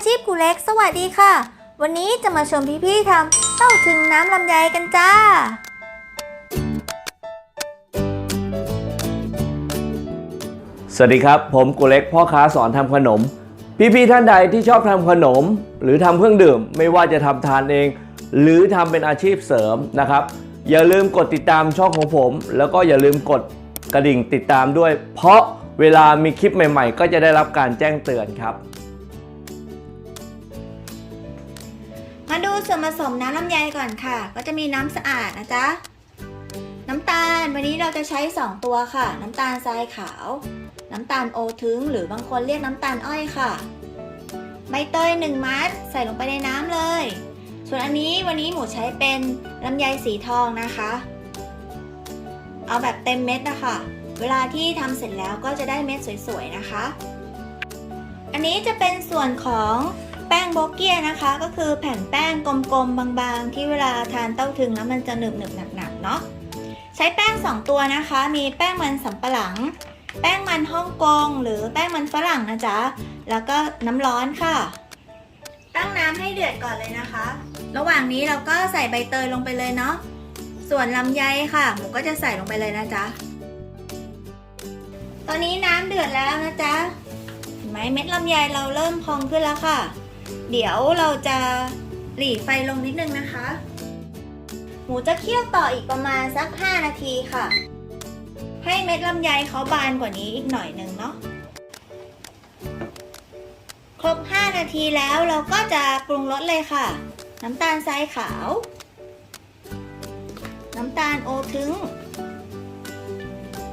อาชีพกูเล็กสวัสดีค่ะ วันนี้จะมาชมพี่ๆทำเต้าถึงน้ำลำไยกันจ้า สวัสดีครับ ผมกุเล็กพ่อค้าสอนทำขนม พี่ๆท่านใดที่ชอบทำขนม หรือทำเครื่องดื่ม ไม่ว่าจะทำทานเอง หรือทำเป็นอาชีพเสริมนะครับ อย่าลืมกดติดตามช่องของผม แล้วก็อย่าลืมกดกระดิ่งติดตามด้วย เพราะเวลามีคลิปใหม่ ๆ ก็จะได้รับการแจ้งเตือนครับ ส่วนผสมน้ำลำไยก่อนค่ะ ก็จะมีน้ำสะอาดนะจ๊ะ น้ำตาลวันนี้เราจะใช้ 2 ตัวค่ะ น้ำตาลทรายขาว น้ำตาลโอทึงหรือบางคนเรียกน้ำตาลอ้อยค่ะ ใบเตย1มัดใส่ลงไปในน้ำเลย ส่วนอันนี้วันนี้หมูใช้เป็นลำไยสีทองนะคะ เอาแบบเต็มเม็ดนะคะ เวลาที่ทำเสร็จแล้วก็จะได้เม็ดสวยๆนะคะ อันนี้จะเป็นส่วนของ แป้งโบเกียนะคะ ก็คือแผ่นแป้งกลมๆบางๆ ที่เวลาทานเต้าถึงแล้วมันจะหนึบๆหนักๆเนาะใช้แป้ง 2 ตัวนะคะ มีแป้งมันสำปะหลัง แป้งมันฮ่องกง หรือแป้งมันฝรั่งนะจ๊ะแล้วก็น้ำร้อนค่ะ ตั้งน้ำให้เดือดก่อนเลยนะคะ ระหว่างนี้เราก็ใส่ใบเตยลงไปเลยเนาะส่วนลำไยค่ะหมูก็จะใส่ลงไปเลยนะจ๊ะตอนนี้น้ำเดือดแล้วนะจ๊ะเห็นไหมเม็ดลำไยเราเริ่มพองขึ้นแล้วค่ะ เดี๋ยวเราจะหลีไฟลงนิดนึงนะคะ หมูจะเคี่ยวต่ออีกประมาณสัก 5 นาทีค่ะ ให้เม็ดลำไยเขาบานกว่านี้อีกหน่อยนึงเนาะ ครบ 5 นาทีแล้วเราก็จะปรุงรสเลยค่ะ น้ำตาลทรายขาว น้ำตาลโอทึง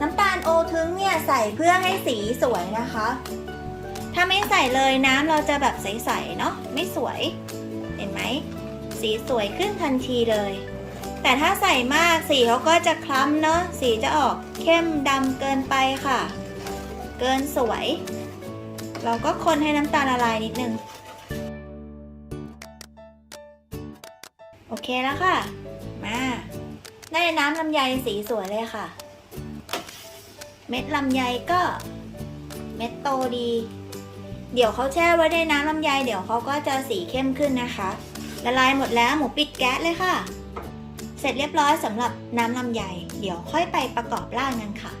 น้ำตาลโอทึงเนี่ยใส่เพื่อให้สีสวยนะคะ ถ้าไม่ใส่เลยน้ำเราจะแบบใสๆเนาะไม่สวย เห็นไหมสีสวยขึ้นทันทีเลย แต่ถ้าใส่มากสีเขาก็จะคล้ำเนาะสีจะออกเข้มดำเกินไปค่ะ เกินสวย เราก็คนให้น้ำตาลละลายนิดนึงโอเคแล้วค่ะ มาได้น้ำลำไยสีสวยเลยค่ะ เม็ดลำไยก็ เม็ดโตดี เดี๋ยวเขาแช่ไว้ในน้ำลำไย เดี๋ยวเขาก็จะสีเข้มขึ้นนะคะ ละลายหมดแล้วหมูปิดแก๊สเลยค่ะ เสร็จเรียบร้อยสำหรับน้ำลำไย เดี๋ยวค่อยไปประกอบร่างกันค่ะ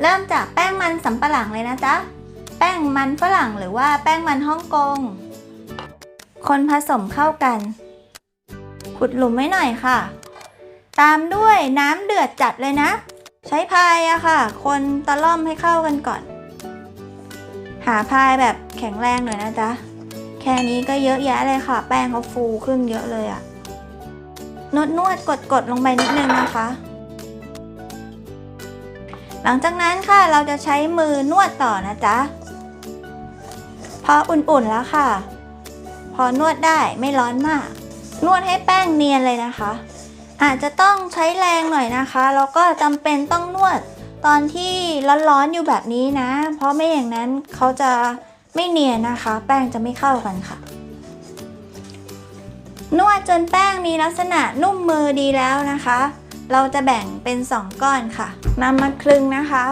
เริ่มจากแป้งมันสำปะหลังเลยนะจ๊ะ แป้งมันฝรั่งหรือว่าแป้งมันฮ่องกง คนผสมเข้ากัน ขุดหลุมไว้หน่อยค่ะ ตามด้วยน้ำเดือดจัดเลยนะ ใช้พายอะค่ะ คนตะล่อมให้เข้ากันก่อน หาพายแบบแข็งแรงหน่อยนะจ๊ะ แค่นี้ก็เยอะแยะเลยค่ะ แป้งเขาฟูขึ้นเยอะเลยอะนวดนวดกดกดลงไปนิดนึงนะคะ หลังจากนั้นค่ะเราจะใช้มือนวดต่อนะจ๊ะ พออุ่นๆแล้วค่ะ พอนวดได้ไม่ร้อนมาก นวดให้แป้งเนียนเลยนะคะ อาจจะต้องใช้แรงหน่อยนะคะ แล้วก็จำเป็นต้องนวดตอนที่ร้อนๆอยู่แบบนี้นะ เพราะไม่อย่างนั้นเขาจะไม่เนียนนะคะ แป้งจะไม่เข้ากันค่ะ นวดจนแป้งมีลักษณะนุ่มมือดีแล้วนะคะ เราจะแบ่งเป็น 2 ก้อนค่ะนำมาคลึงนะคะ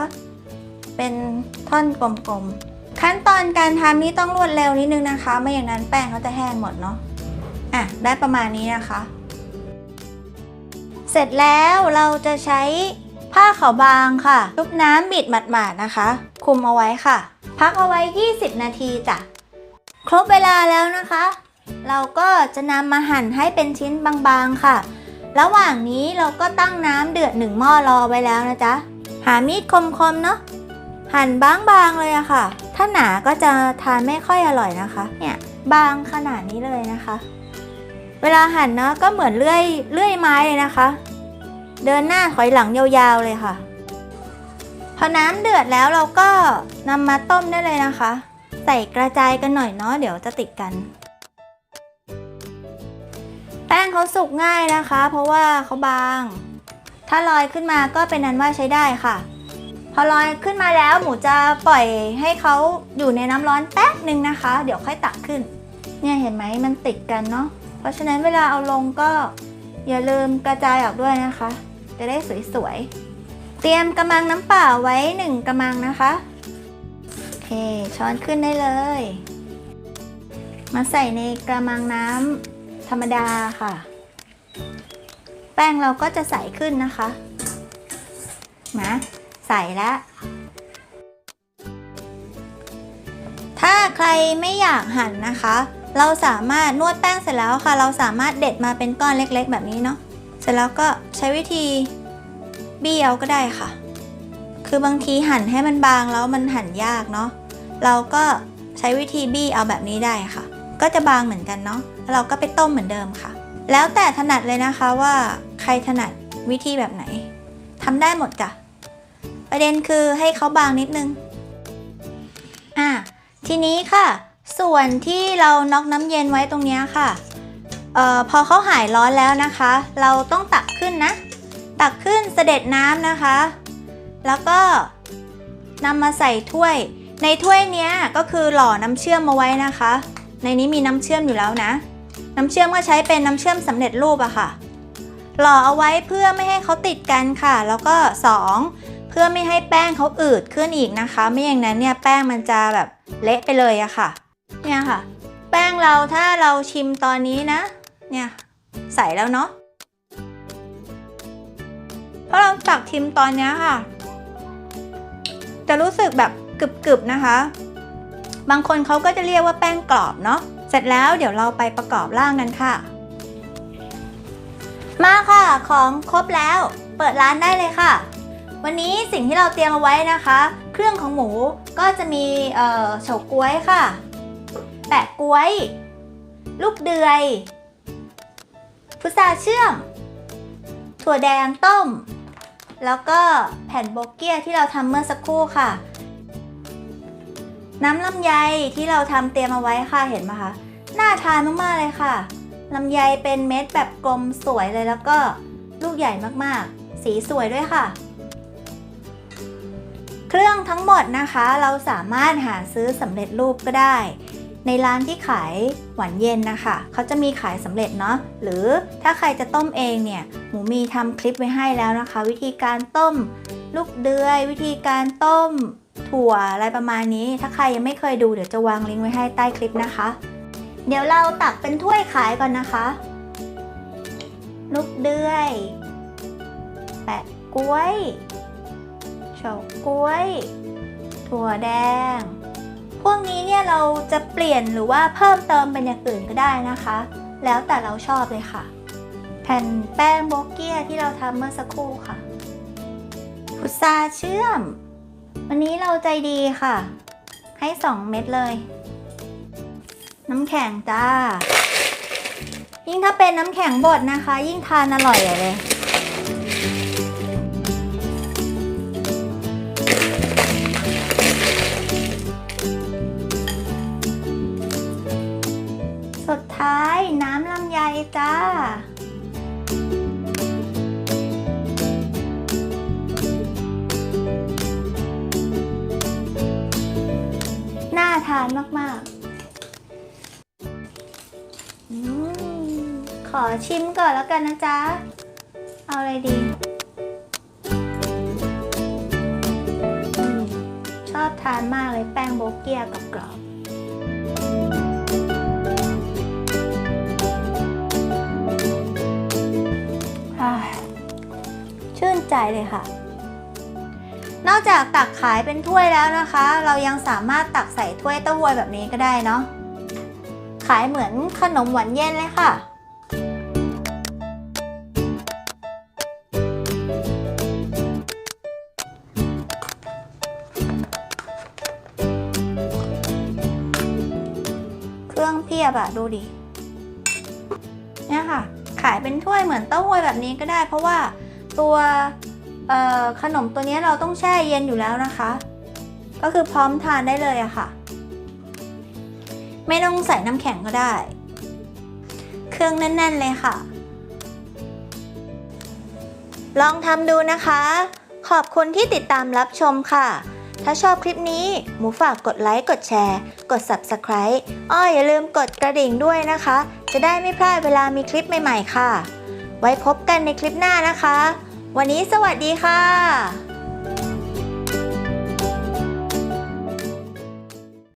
เป็นท่อนกลมๆ ขั้นตอนการทำนี่ต้องรวดเร็วนิดนึงนะคะ ไม่อย่างนั้นแป้งเขาจะแห้งหมดเนาะอะได้ประมาณนี้นะคะ เสร็จแล้วเราจะใช้ผ้าขาวบางค่ะชุบน้ำบิดหมาดๆนะคะ คุมเอาไว้ค่ะ พักเอาไว้ 20 นาทีจ้ะ ครบเวลาแล้วนะคะ เราก็จะนำมาหั่นให้เป็นชิ้นบางๆค่ะ ระหว่างนี้เราก็ตั้งน้ำเดือดหนึ่งหม้อรอไว้แล้วนะจ๊ะ หามีดคมๆเนาะ หั่นบางๆเลยอะค่ะ ถ้าหนาก็จะทานไม่ค่อยอร่อยนะคะ เนี่ยบางขนาดนี้เลยนะคะ เวลาหั่นเนาะก็เหมือนเลื่อยเลื่อยไม้เลยนะคะ เดินหน้าถอยหลังยาวๆเลยค่ะ พอน้ำเดือดแล้วเราก็นำมาต้มได้เลยนะคะ ใส่กระจายกันหน่อยเนาะเดี๋ยวจะติดกัน แป้งเขาสุกง่ายนะคะ เพราะว่าเขาบาง ถ้าลอยขึ้นมาก็เป็นนั้นว่าใช้ได้ค่ะ พอลอยขึ้นมาแล้วหมูจะปล่อยให้เขาอยู่ในน้ำร้อนแป๊บหนึ่งนะคะ เดี๋ยวค่อยตักขึ้น เนี่ยเห็นไหมมันติดกันเนาะ ราะฉะนั้นเวลาเอาลงก็อย่าลืมกระจายออกด้วยนะคะ จะได้สวยๆ เตรียมกระมังน้ำเปล่าไว้หนึ่งกระมังนะคะโอเคช้อนขึ้นได้เลย มาใส่ในกระมังน้ำธรรมดาค่ะ แป้งเราก็จะใสขึ้นนะคะนะใส่แล้วถ้าใครไม่อยากหั่นนะคะ เราสามารถนวดแป้งเสร็จแล้วค่ะ เราสามารถเด็ดมาเป็นก้อนเล็ก ๆ แบบนี้เนาะเสร็จแล้วก็ใช้วิธีบี้เอาก็ได้ค่ะ คือบางทีหั่นให้มันบางแล้วมันหั่นยากเนาะเราก็ใช้วิธีบี้เอาแบบนี้ได้ค่ะ ก็จะบางเหมือนกันเนาะแล้วเราก็ไปต้มเหมือนเดิมค่ะ แล้วแต่ถนัดเลยนะคะว่าใครถนัดวิธีแบบไหนทำได้หมดจ้ะประเด็นคือให้เขาบางนิดนึงอะทีนี้ค่ะ ส่วนที่เราน็อกน้ำเย็นไว้ตรงนี้ค่ะเอ่อพอเขาหายร้อนแล้วนะคะ เราต้องตักขึ้นนะ ตักขึ้นเสด็จน้ำนะคะ แล้วก็นำมาใส่ถ้วย ในถ้วยเนี้ยก็คือหล่อน้ำเชื่อมมาไว้นะคะ ในนี้มีน้ำเชื่อมอยู่แล้วนะ น้ำเชื่อมก็ใช้เป็นน้ำเชื่อมสำเร็จรูปอะค่ะ หล่อเอาไว้เพื่อไม่ให้เขาติดกันค่ะ แล้วก็สองเพื่อไม่ให้แป้งเขาอืดขึ้นอีกนะคะ ไม่อย่างนั้นเนี่ยแป้งมันจะแบบเละไปเลยอะค่ะ เนี่ยค่ะ แป้งเราถ้าเราชิมตอนนี้นะ เนี่ยใส่แล้วเนาะพอเราตักชิมตอนนี้ค่ะ จะรู้สึกแบบกรึบๆนะคะ บางคนเขาก็จะเรียกว่าแป้งกรอบเนาะเสร็จแล้วเดี๋ยวเราไปประกอบร่างกันค่ะ มาค่ะของครบแล้วเปิดร้านได้เลยค่ะ วันนี้สิ่งที่เราเตรียมเอาไว้นะคะ เครื่องของหมูก็จะมีเฉาก๊วยค่ะ แปะก๊วย ลูกเดือย พุทราเชื่อม ถั่วแดงต้ม แล้วก็แผ่นโบเกียที่เราทำเมื่อสักครู่ค่ะ น้ำลำไยที่เราทำเตรียมเอาไว้ค่ะเห็นไหมคะ น่าทานมากๆเลยค่ะลำไยเป็นเม็ดแบบกลมสวยเลยแล้วก็ลูกใหญ่มากๆ สีสวยด้วยค่ะ เครื่องทั้งหมดนะคะ เราสามารถหาซื้อสำเร็จรูปก็ได้ ในร้านที่ขายหวานเย็นนะคะเขาจะมีขายสำเร็จเนาะหรือถ้าใครจะต้มเองเนี่ยหมูมีทำคลิปไว้ให้แล้วนะคะ วิธีการต้ม ลูกเดือย วิธีการต้ม ถั่วอะไรประมาณนี้ ถ้าใครยังไม่เคยดูเดี๋ยวจะวางลิงก์ไว้ให้ใต้คลิปนะคะ เดี๋ยวเราตักเป็นถ้วยขายก่อนนะคะ ลูกเดือย แปะกล้วยเฉาก๊วย ถั่วแดง พวกนี้เนี่ยเราจะเปลี่ยนหรือว่าเพิ่มเติมเป็นอย่างอื่นก็ได้นะคะ แล้วแต่เราชอบเลยค่ะ แผ่นแป้งโบเกียที่เราทำเมื่อสักครู่ค่ะพุทราเชื่อม วันนี้เราใจดีค่ะ ให้ 2 เม็ดเลย น้ำแข็งจ้า ยิ่งถ้าเป็นน้ำแข็งบดนะคะ ยิ่งทานอร่อยเลย ยจ้าน่าทานมากๆอขอชิมก่อนแล้วกันนะจ๊ะ เอาอะไรดี ชอบทานมากเลยแป้งโบเกียกับกรอบ ใจเลยค่ะ นอกจากตักขายเป็นถ้วยแล้วนะคะ เรายังสามารถตักใส่ถ้วยเต้าหวยแบบนี้ก็ได้เนาะขายเหมือนขนมหวานเย็นเลยค่ะเครื่องเพียบอะดูดิเนี่ยค่ะ ขายเป็นถ้วยเหมือนเต้าหวยแบบนี้ก็ได้ เพราะว่า ตัวขนมตัวนี้เราต้องแช่เย็นอยู่แล้วนะคะ ก็คือพร้อมทานได้เลยอะค่ะ ไม่ต้องใส่น้ำแข็งก็ได้ เครื่องแน่น ๆ เลยค่ะ ลองทำดูนะคะ ขอบคุณที่ติดตามรับชมค่ะ ถ้าชอบคลิปนี้ หมูฝากกดไลค์ กดแชร์ กด Subscribe อ้ออย่าลืมกดกระดิ่งด้วยนะคะ จะได้ไม่พลาดเวลามีคลิปใหม่ ๆ ค่ะ ไว้พบกันในคลิปหน้านะคะ วันนี้สวัสดีค่ะ